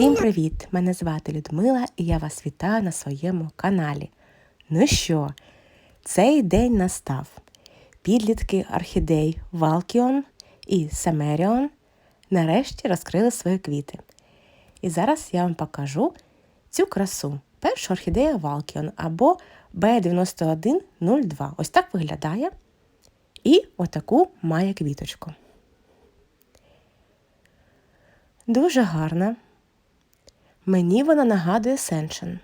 Всім привіт! Мене звати Людмила і я вас вітаю на своєму каналі. Ну що, цей день настав. Підлітки орхідей Валкіон і Семеріон нарешті розкрили свої квіти. І зараз я вам покажу цю красу. Перша орхідея Валкіон або B9102. Ось так виглядає. І отаку має квіточку. Дуже гарна. Мені вона нагадує сеншен.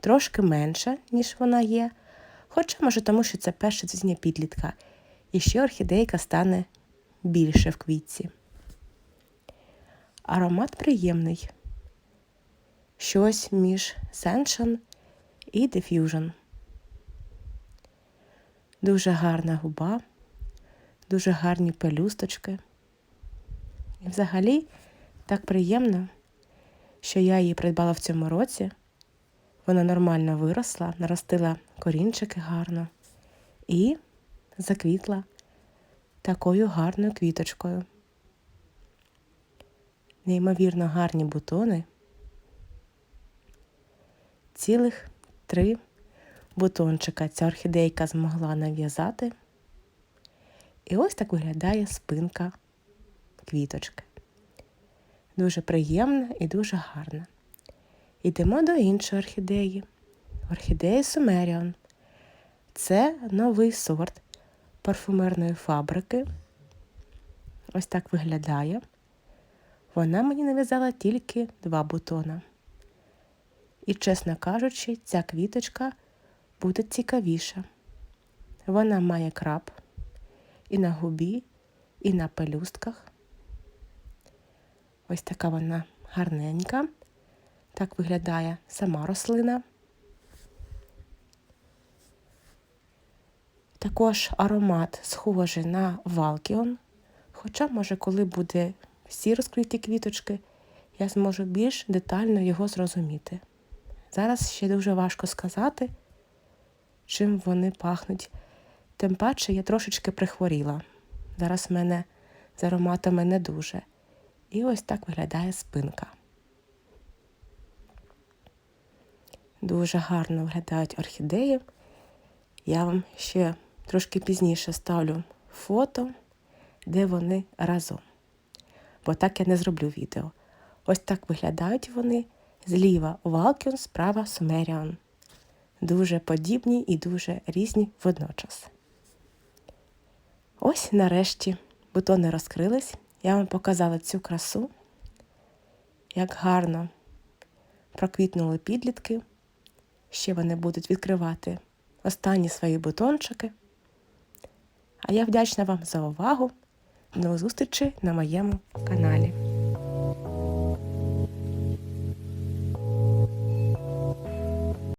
Трошки менша, ніж вона є. Хоча, може, тому що це перше цвітіння підлітка. І ще орхідейка стане більше в квітці. Аромат приємний. Щось між сеншен і диф'южн. Дуже гарна губа, дуже гарні пелюсточки. І взагалі так приємно, що я її придбала в цьому році. Вона нормально виросла, наростила корінчики гарно і заквітла такою гарною квіточкою. Неймовірно гарні бутони. Цілих три бутончика ця орхідейка змогла нав'язати. І ось так виглядає спинка квіточки. Дуже приємна і дуже гарна. Йдемо до іншої орхідеї. Орхідея Сумеріон. Це новий сорт парфумерної фабрики. Ось так виглядає. Вона мені нав'язала тільки два бутона. І, чесно кажучи, ця квіточка буде цікавіша. Вона має краб і на губі, і на пелюстках. Ось така вона гарненька. Так виглядає сама рослина. Також аромат схожий на валкіон. Хоча, може, коли буде всі розкриті квіточки, я зможу більш детально його зрозуміти. Зараз ще дуже важко сказати, чим вони пахнуть. Тим паче я трошечки прихворіла. Зараз в мене з ароматами не дуже. І ось так виглядає спинка. Дуже гарно виглядають орхідеї. Я вам ще трошки пізніше ставлю фото, де вони разом. Бо так я не зроблю відео. Ось так виглядають вони зліва Валкіон, справа Сумеріан. Дуже подібні і дуже різні водночас. Ось нарешті бутони розкрились. Я вам показала цю красу, як гарно проквітнули підлітки. Ще вони будуть відкривати останні свої бутончики. А я вдячна вам за увагу. До зустрічі на моєму каналі.